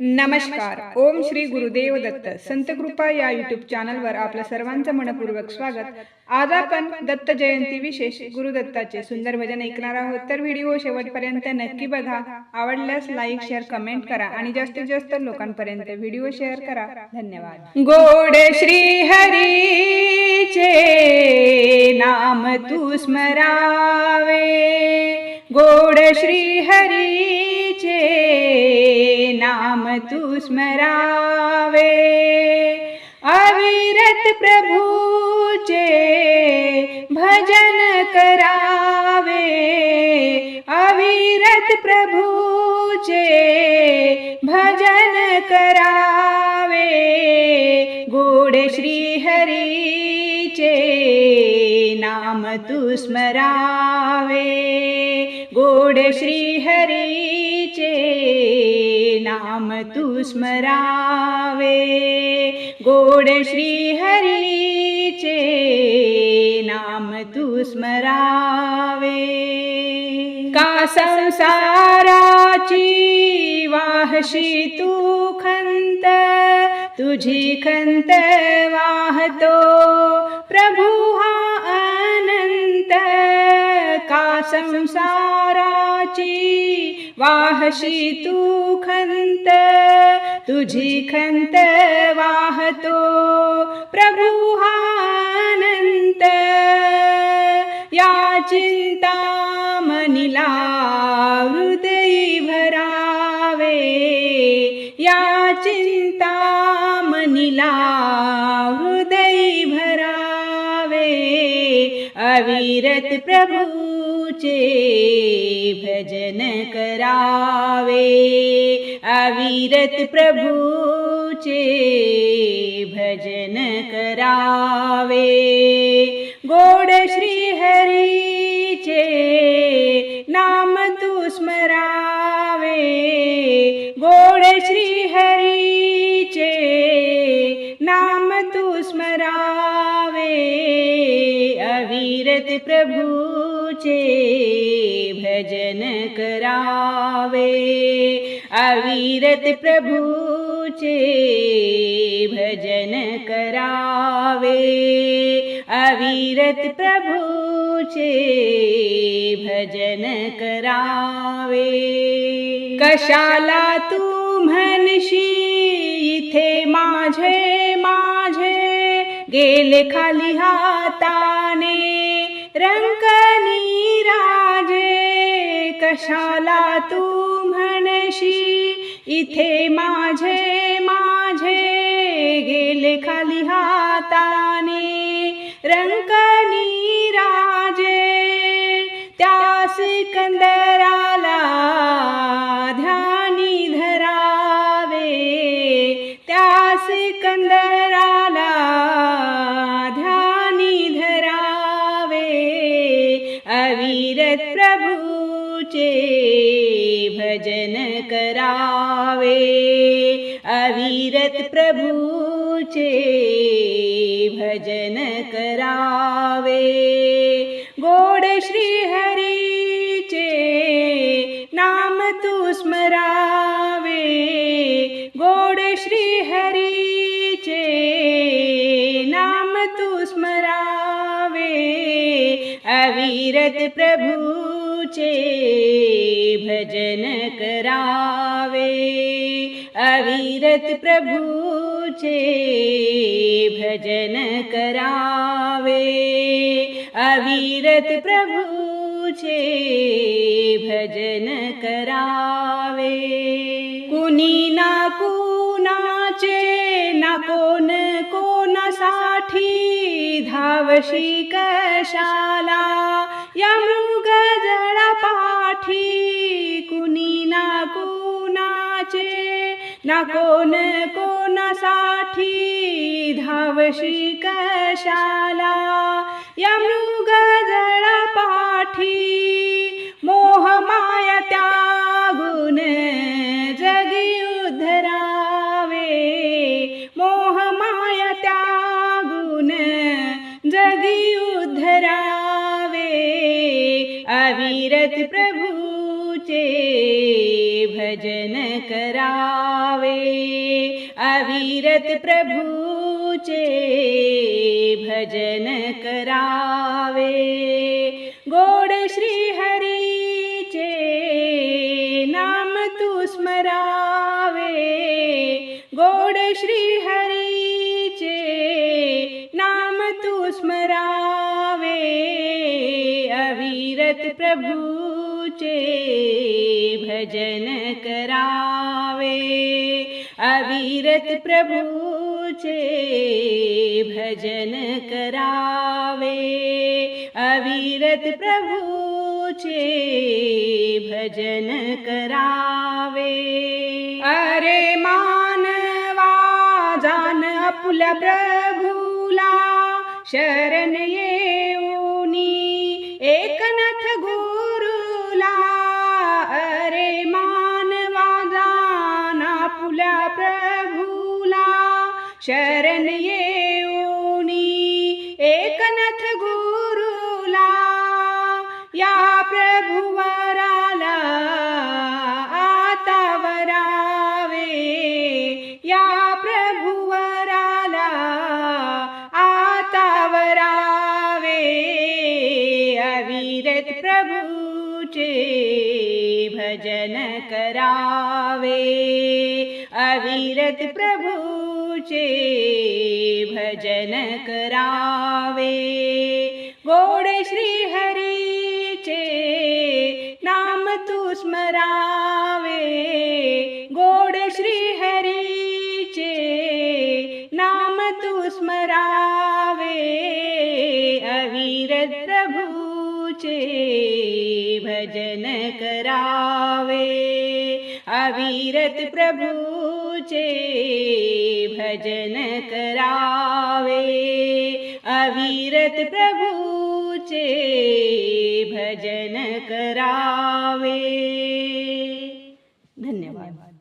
नमस्कार. ओम श्री गुरुदेव दत्त. संत कृपा या युट्यूब चॅनलवर आपलं सर्वांचं मनपूर्वक स्वागत. आज आपण दत्त जयंती विशेष गुरुदत्ताचे सुंदर भजन ऐकणार आहोत. तर व्हिडिओ शेवटपर्यंत नक्की बघा. आवडल्यास लाईक शेअर कमेंट करा. आणि जास्तीत जास्त लोकांपर्यंत व्हिडिओ शेअर करा. धन्यवाद. गोड श्री हरीचे नाम तू स्मरावे. गोड श्री हरीचे નામ તું સ્મરાવે અવિરત પ્રભુ જે ભજન કરાવે. અવિરત પ્રભુ જે ભજન કરાવે. ગોડ શ્રી હરી જે નામ તું સ્મરાવે ગોડ શ્રી હરી જે नाम तू स्मरावे गोड श्री हरीचे नाम तू स्मरावे का संसाराची वाहशी तू खंत तुझी खंत वाहतो प्रभू हा अनंत। का संसाराची वाहशी तू तुझी खंत वाहतो प्रभू हा अनंत या चिंता मनिला हृदयी भरावे या चिंता मनिला हृदयी भरावे अविरत ઊંચે ભજન કરાવે. આવીરત પ્રભુ છે ભજન કરાવે. ગોડ શ્રી હરિ છે નામ તું સ્મરાવે. ગોડ શ્રી હરિ છે નામ તું સ્મરાવે. અવિરત પ્રભુ प्रभूचे भजन करावे अविरत प्रभूचे भजन करावे अविरत प्रभूचे भजन करावे कशाला तू म्हणशी इथे माझे माझे गेले खाली हाताने रंकनी राजे कशाला तू म्हणशी? इथे माझे माझे गेले खाली हाताने. रंकनी राजे त्या सिकंदर अविरत प्रभूचे भजन करावे. अविरत प्रभूचे भजन करावे. गोड श्री हरीचे नाम तू स्मरावे. गोड श्री हरीचे नाम तू स्मरावे અવિરત પ્રભુ છે ભજન કરાવે અવિરત પ્રભુ છે ભજન કરાવે અવિરત પ્રભુ છે ભજન કરાવે કુની ના કુના છે ના કોન કોના સાઠી धावशी कशाला या मृग पाठी कुणी ना कुणाचे ना कोण कोणासाठी धावशी कशाला या मृग पाठी भजन करावे। अविरत प्रभूचे भजन करावे। गोड श्री हरीचे नाम तू स्मरावे। गोड श्री हरीचे नाम तू स्मरावे। अविरत प्रभूचे भजन करावे। अविरत प्रभूचे भजन करावे। अविरत प्रभूचे भजन करावे। अरे मानवा जान आपल्या प्रभूला शरण ये शरण येऊनी एकनाथ गुरुला या प्रभुवराला आता वरावे या प्रभुवराला आता वरावे अविरत प्रभूचे भजन करावे अविरत છે ભજન કરાવે ગોળ શ્રી હરિ છે નામ તું સ્મરાવે ગોળ શ્રી હરિ છે નામ તું સ્મરાવે અવિરત પ્રભુ છે ભજન કરાવે અવિરત પ્રભુ भजन